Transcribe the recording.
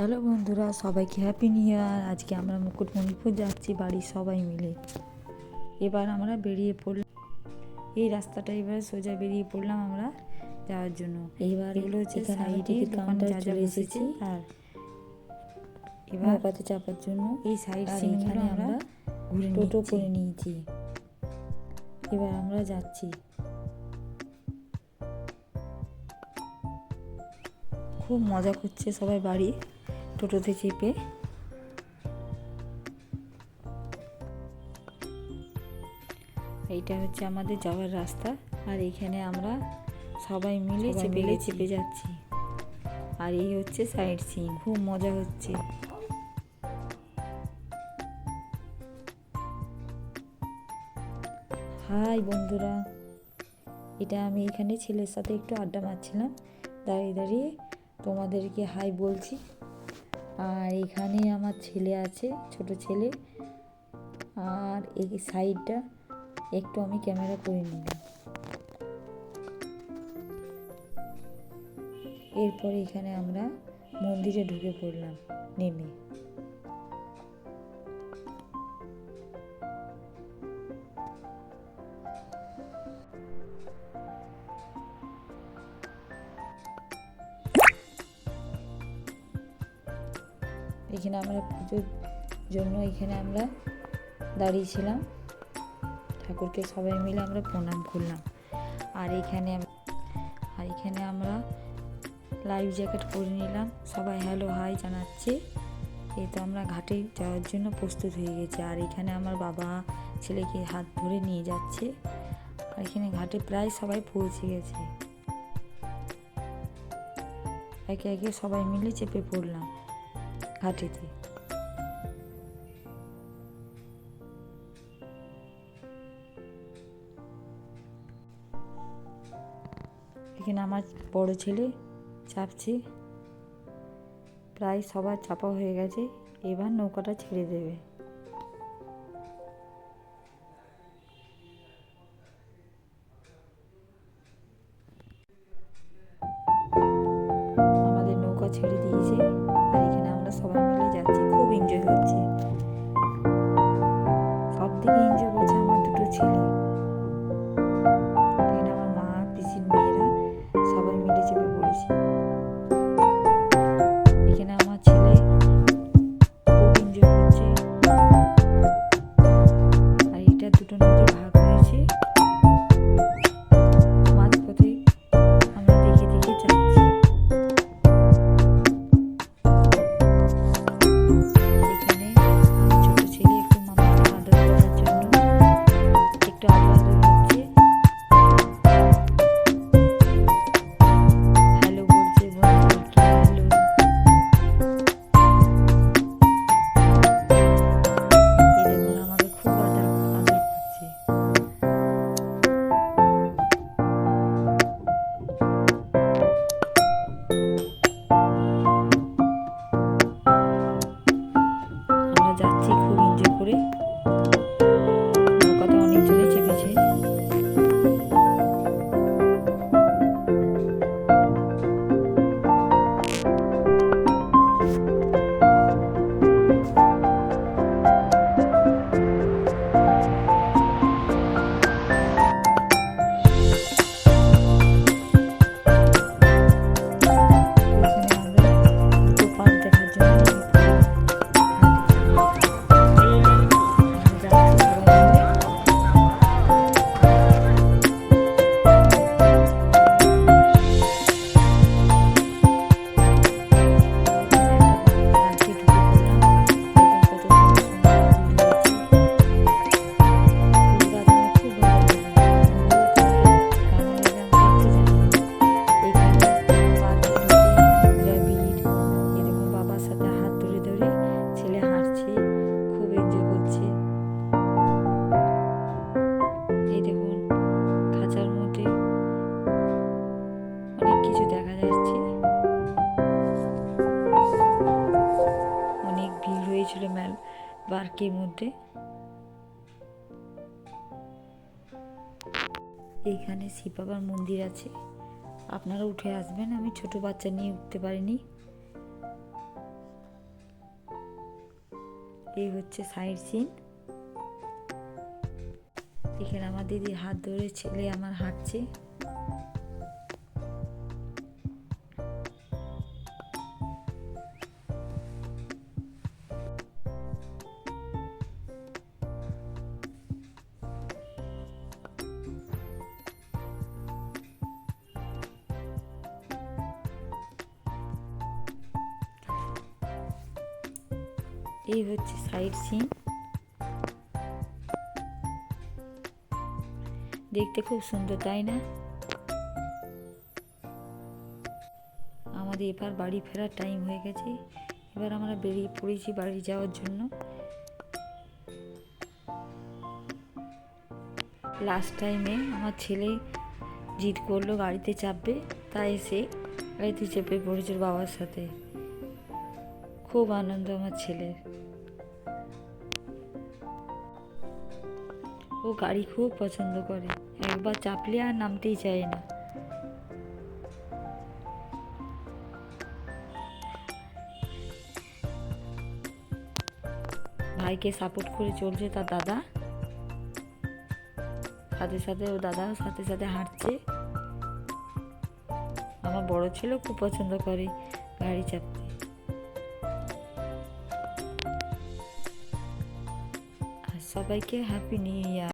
Hello বন্ধুরা সবাইকে happy new year আজকে আমরা মুকুটমণিপুর যাচ্ছি বাড়ির সবাই মিলে। এবার আমরা বেরিয়ে পড়লাম। এই রাস্তাটা এবার সোজা বেরিয়ে পড়লাম আমরা যাওয়ার জন্য। এইবার এগুলো হচ্ছে সাইডে টিকিট দোকান কাউন্টারে যা চলে এসেছি। আর এবার নৌকাতে চাপার জন্য এই সাইড সিনগুলো আমরা ঘুরে টোটো করে নিয়েছি। এবার আমরা যাচ্ছি। খুব মজা করছে সবাই বাড়ি। টোটোতে চেপে। এইটা হচ্ছে আমাদের যাওয়ার রাস্তা। আর এখানে আমরা সবাই মিলে চেপে চেপে যাচ্ছি। আর এই হচ্ছে সাইড সিন খুব মজা হচ্ছে। হাই বন্ধুরা এটা আমি এখানে ছেলের সাথে একটু আড্ডা মারছিলাম। দাঁড়িয়ে দাঁড়িয়ে তোমাদেরকে হাই বলছি। আর এখানে আমার ছেলে আছে, ছোট ছেলে। আর এই সাইডটা একটু আমি ক্যামেরা করে নিলাম। এরপর এখানে আমরা মন্দিরে ঢুকে পড়লাম, নেমে। এখানে আমরা পুজোর জন্য এখানে আমরা দাঁড়িয়েছিলাম। ঠাকুরকে সবাই মিলে আমরা প্রণাম করলাম। আর এখানে আর এখানে আমরা লাইফ জ্যাকেট পরে নিলাম। সবাই হ্যালো হাই জানাচ্ছে। এই তো আমরা ঘাটে যাওয়ার জন্য প্রস্তুত হয়ে গেছি। আর এখানে আমার বাবা ছেলেকে হাত ধরে নিয়ে যাচ্ছে। আর এখানে ঘাটে প্রায় সবাই পৌঁছে গেছে। একে একে সবাই মিলে চেপে পড়লাম। ঘাটেতে এখানে আমার বড় ছেলে চাপছে। প্রায় সবার চাপা হয়ে গেছে। এবার নৌকাটা ছেড়ে দেবে। আমাদের নৌকা ছেড়ে দিয়েছে। আমরা সবাই পার্কের মধ্যে। এইখানে শিবাবার মন্দির আছে। আপনারা উঠে আসবেন, আমি ছোট বাচ্চা নিয়ে উঠতে পারিনি। এই হচ্ছে সাইড সিন এখানে আমার দিদির হাত ধরে ছেলে আমার হাঁটছে। এই হচ্ছে সাইড সিন দেখতে খুব সুন্দর, তাই না? আমাদের এবার বাড়ি ফেরার টাইম হয়ে গেছে। এবার আমরা বেরিয়ে পড়েছি বাড়ি যাওয়ার জন্য। লাস্ট টাইমে আমার ছেলে জিদ করল, গাড়িতে চাপবে, তাই এসে গাড়িতে চেপে পড়েছে ওর বাবার সাথে। খুব আনন্দ আমার ছেলের। ও গাড়ি খুব পছন্দ করে। একবার চাপলে আর নামতেই চায় না। ভাইকে সাপোর্ট করে চলছে তার দাদা। সাথে সাথে ও দাদাও সাথে সাথে হাঁটছে। আমার বড় ছেলে খুব পছন্দ করে গাড়ি চাপতে। সবাইকে হ্যাপি নিউ ইয়ার